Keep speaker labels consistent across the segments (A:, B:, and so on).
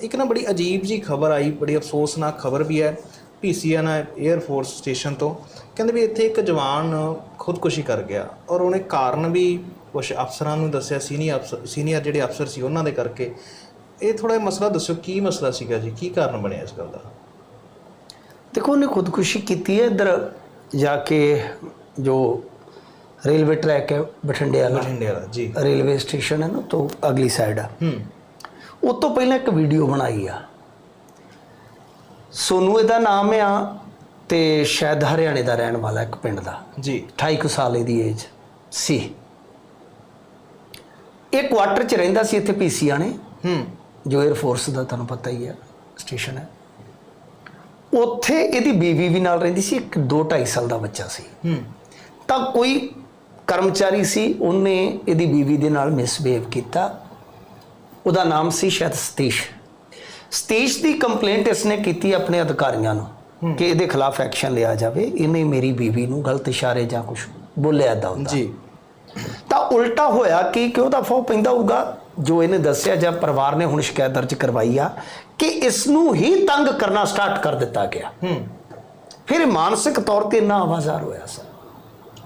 A: ਇੱਕ ਨਾ ਬੜੀ ਅਜੀਬ ਜੀ ਖਬਰ ਆਈ ਬੜੀ ਅਫਸੋਸਨਾਕ ਖਬਰ ਵੀ ਹੈ ਪੀਸੀਐਨ 에ਅਰ ਫੋਰਸ ਸਟੇਸ਼ਨ ਤੋਂ। ਕਹਿੰਦੇ ਵੀ ਇੱਥੇ ਇੱਕ ਜਵਾਨ ਖੁਦਕੁਸ਼ੀ ਕਰ ਗਿਆ ਔਰ ਉਹਨੇ ਕਾਰਨ ਵੀ ਕੁਝ ਅਫਸਰਾਂ ਨੂੰ ਦੱਸਿਆ ਸੀਨੀਅਰ ਅਫਸਰ ਸੀਨੀਅਰ ਜਿਹੜੇ ਅਫਸਰ ਸੀ ਉਹਨਾਂ ਦੇ ਕਰਕੇ। ਇਹ ਥੋੜਾ ਜਿਹਾ ਮਸਲਾ ਦੱਸਿਓ ਕੀ ਮਸਲਾ ਸੀਗਾ ਜੀ? ਕੀ ਕਾਰਨ ਬਣਿਆ ਇਸ ਗੱਲ ਦਾ?
B: ਦੇਖੋ ਉਹਨੇ ਖੁਦਕੁਸ਼ੀ ਕੀਤੀ ਹੈ ਇੱਧਰ ਜਾ ਕੇ ਜੋ ਰੇਲਵੇ ਟਰੈਕ ਹੈ ਬਠਿੰਡੇ ਵਾਲਾ
A: ਬਠਿੰਡੇ ਵਾਲਾ ਜੀ।
B: ਰੇਲਵੇ ਸਟੇਸ਼ਨ ਹੈ ਨਾ ਤੋਂ ਅਗਲੀ ਸਾਈਡ ਆ।
A: ਹੂੰ।
B: ਉਹ ਤੋਂ ਪਹਿਲਾਂ ਇੱਕ ਵੀਡੀਓ ਬਣਾਈ ਆ। ਸੋਨੂ ਇਹਦਾ ਨਾਮ ਆ ਤੇ ਸ਼ਾਇਦ ਹਰਿਆਣੇ ਦਾ ਰਹਿਣ ਵਾਲਾ ਇੱਕ ਪਿੰਡ ਦਾ।
A: ਜੀ।
B: 28 ਕੁ ਸਾਲ ਇਹਦੀ ਏਜ ਸੀ। ਇਹ ਕੁਆਟਰ 'ਚ ਰਹਿੰਦਾ ਸੀ ਇੱਥੇ ਪੀਸੀਆ ਨੇ
A: ਹੂੰ।
B: ਜੋ 에ਅਰ ਫੋਰਸ ਦਾ ਤੁਹਾਨੂੰ ਪਤਾ ਹੀ ਹੈ ਸਟੇਸ਼ਨ ਹੈ। ਉੱਥੇ ਇਹਦੀ ਬੀਵੀ ਵੀ ਨਾਲ ਰਹਿੰਦੀ ਸੀ ਇੱਕ 2 2.5 ਸਾਲ ਦਾ ਬੱਚਾ ਸੀ।
A: ਹੂੰ।
B: ਤਾਂ ਕੋਈ ਕਰਮਚਾਰੀ ਸੀ ਉਹਨੇ ਇਹਦੀ ਬੀਵੀ ਦੇ ਨਾਲ ਮਿਸਬਿਹੇਵ ਕੀਤਾ। ਉਹਦਾ ਨਾਮ ਸੀ ਸ਼ਾਇਦ ਸਤੀਸ਼। ਸਤੀਸ਼ ਦੀ ਕੰਪਲੇਂਟ ਇਸਨੇ ਕੀਤੀ ਆਪਣੇ ਅਧਿਕਾਰੀਆਂ ਨੂੰ ਕਿ ਇਹਦੇ ਖਿਲਾਫ ਐਕਸ਼ਨ ਲਿਆ ਜਾਵੇ ਇਹਨੇ ਮੇਰੀ ਬੀਵੀ ਨੂੰ ਗਲਤ ਇਸ਼ਾਰੇ ਜਾਂ ਕੁਝ ਬੋਲਿਆ ਏਦਾਂ ਹੁੰਦਾ।
A: ਜੀ।
B: ਤਾਂ ਉਲਟਾ ਹੋਇਆ ਕਿ ਕਿਉਂ ਦਾ ਫੋ ਪੈਂਦਾ ਹੋਊਗਾ? ਜੋ ਇਹਨੇ ਦੱਸਿਆ ਜਾਂ ਪਰਿਵਾਰ ਨੇ ਹੁਣ ਸ਼ਿਕਾਇਤ ਦਰਜ ਕਰਵਾਈ ਆ ਕਿ ਇਸ ਨੂੰ ਹੀ ਤੰਗ ਕਰਨਾ ਸਟਾਰਟ ਕਰ ਦਿੱਤਾ ਗਿਆ।
A: ਹੂੰ।
B: ਫਿਰ ਮਾਨਸਿਕ ਤੌਰ ਤੇ ਇੰਨਾ ਆਵਾਜ਼ਾਰ ਹੋਇਆ ਸਰ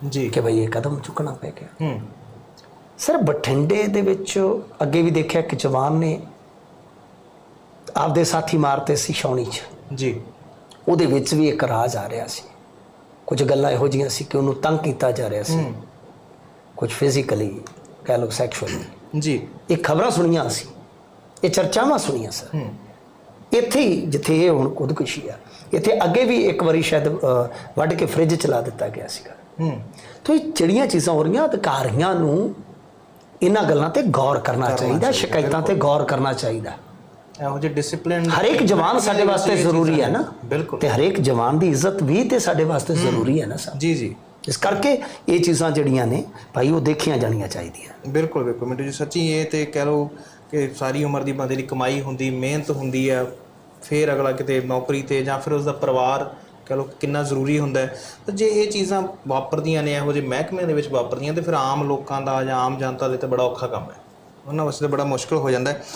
A: ਜੀ।
B: ਕਿ ਭਈ ਇਹ ਕਦਮ ਚੁੱਕਣਾ ਪੈ ਗਿਆ।
A: ਹੂੰ।
B: ਸਰ ਬਠਿੰਡੇ ਦੇ ਵਿੱਚ ਅੱਗੇ ਵੀ ਦੇਖਿਆ ਕਿ ਜਵਾਨ ਨੇ ਆਪਦੇ ਸਾਥੀ ਮਾਰਤੇ ਸੀ ਛਾਉਣੀ 'ਚ।
A: ਜੀ।
B: ਉਹਦੇ ਵਿੱਚ ਵੀ ਇੱਕ ਰਾਜ ਆ ਰਿਹਾ ਸੀ। ਕੁਝ ਗੱਲਾਂ ਇਹੋ ਜਿਹੀਆਂ ਸੀ ਕਿ ਉਹਨੂੰ ਤੰਗ ਕੀਤਾ ਜਾ ਰਿਹਾ ਸੀ। ਕੁਝ ਫਿਜ਼ੀਕਲੀ ਕਹਿ ਲਓ ਸੈਕਸ਼ੂਅਲੀ
A: ਜੀ।
B: ਇਹ ਖਬਰਾਂ ਸੁਣੀਆਂ ਸੀ। ਇਹ ਚਰਚਾਵਾਂ ਸੁਣੀਆਂ ਸਰ। ਇੱਥੇ ਹੀ ਜਿੱਥੇ ਇਹ ਹੁਣ ਖੁਦਕੁਸ਼ੀ ਆ ਇੱਥੇ ਅੱਗੇ ਵੀ ਇੱਕ ਵਾਰੀ ਸ਼ਾਇਦ ਵੱਢ ਕੇ ਫ੍ਰਿਜ ਚਲਾ ਦਿੱਤਾ ਗਿਆ ਸੀਗਾ।
A: ਹੂੰ।
B: ਤੋ ਇਹ ਜਿਹੜੀਆਂ ਚੀਜ਼ਾਂ ਹੋ ਰਹੀਆਂ ਅਧਿਕਾਰੀਆਂ ਨੂੰ ਇਹਨਾਂ ਗੱਲਾਂ ਤੇ ਗੌਰ ਕਰਨਾ ਚਾਹੀਦਾ ਸ਼ਿਕਾਇਤਾਂ ਤੇ ਗੌਰ ਕਰਨਾ ਚਾਹੀਦਾ।
A: ਇਹੋ ਜਿਹੇ ਡਿਸਪਲਿਨ
B: ਹਰੇਕ ਜਵਾਨ ਸਾਡੇ ਵਾਸਤੇ ਜ਼ਰੂਰੀ ਹੈ ਨਾ?
A: ਬਿਲਕੁਲ।
B: ਤੇ ਹਰੇਕ ਜਵਾਨ ਦੀ ਇੱਜ਼ਤ ਵੀ ਤੇ ਸਾਡੇ ਵਾਸਤੇ ਜ਼ਰੂਰੀ ਹੈ ਨਾ ਸਰ?
A: ਜੀ ਜੀ।
B: ਇਸ ਕਰਕੇ ਇਹ ਚੀਜ਼ਾਂ ਜਿਹੜੀਆਂ ਨੇ ਭਾਈ ਉਹ ਦੇਖੀਆਂ ਜਾਣੀਆਂ ਚਾਹੀਦੀਆਂ।
A: ਬਿਲਕੁਲ ਬਿਲਕੁਲ। ਮਿੰਟੂ ਜੀ ਸੱਚੀ ਇਹ ਤੇ ਕਹਿ ਲਓ ਕਿ ਸਾਰੀ ਉਮਰ ਦੀ ਬੰਦੇ ਦੀ ਕਮਾਈ ਹੁੰਦੀ ਮਿਹਨਤ ਹੁੰਦੀ ਹੈ ਫਿਰ ਅਗਲਾ ਕਿਤੇ ਨੌਕਰੀ ਤੇ ਜਾਂ ਫਿਰ ਉਸ ਦਾ ਪਰਿਵਾਰ ਕਹਿ ਲਓ ਕਿੰਨਾ ਜ਼ਰੂਰੀ ਹੁੰਦਾ ਹੈ। ਤਾਂ ਜੇ ਇਹ ਚੀਜ਼ਾਂ ਵਾਪਰਦੀਆਂ ਨੇ, ਇਹੋ ਜਿਹੇ ਮਹਿਕਮਿਆਂ ਦੇ ਵਿੱਚ ਵਾਪਰਦੀਆਂ ਤੇ ਫਿਰ ਆਮ ਲੋਕਾਂ ਦਾ ਜਾਂ ਆਮ ਜਨਤਾ ਦੇ ਤਾਂ ਬੜਾ ਔਖਾ ਕੰਮ ਹੈ। ਉਹਨਾਂ ਵਾਸਤੇ ਬੜਾ ਮੁਸ਼ਕਲ ਹੋ ਜਾਂਦਾ